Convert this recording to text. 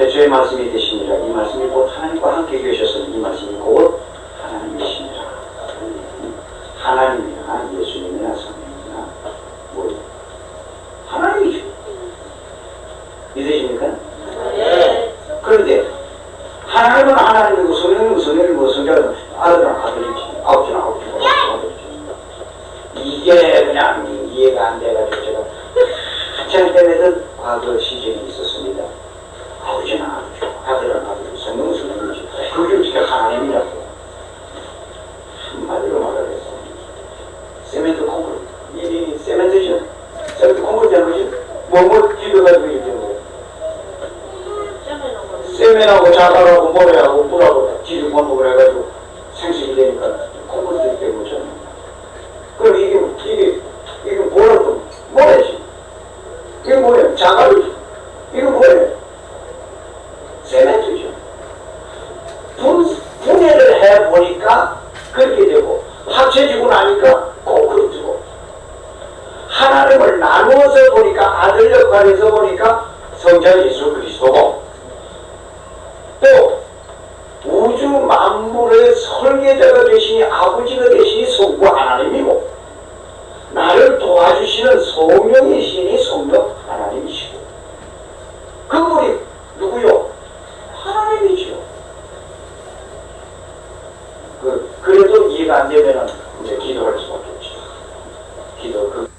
대초의 말씀이 되시니라 이 말씀이 곧 하나님과 함께 계셨으니 이 말씀이 곧 하나님이시니라 하나님이나 예수님이나 성령이나 뭐 하나님이죠. 믿으십니까? 그런데 하나님은 하나님이고 성령은 성령이고 성자는 아들은 아들이지. 아버지는 아버지고 아버지지 이게 그냥 이해가 안 돼가지고 제가 한참 때문에도 과거 시즌이 있었습니다 아버지는 아버지고 아들은 아들이고 성령은 성령이지 그게 어떻게 하나님이라고 한마디로 말하겠어 세멘트 콩쿠르 이 세멘트죠 세멘트 콩쿠르잖아 된 거예요 세면하고 자갈하고 모래하고 물하고 뒤집어 그래가지고 생식이 되니까 콩쿠르 되고 잖아 그럼 이게 이게 이게 뭐라고 모래지. 이게 뭐예요? 자갈이죠. 이거 뭐예요? 세멘트죠. 분, 분해를 해보니까 그렇게 되고 합쳐지고 나니까 나누어서 보니까 아들 역할에서 보니까 성자 예수 그리스도고 또 우주 만물의 설계자가 되시니 아버지가 되시니 성부 하나님이고 나를 도와주시는 성령이시니 성령 하나님이시고 그분이 누구요? 하나님이지요. 그, 그래도 이해가 안 되면 이제 기도할 수밖에 없죠. 기도 그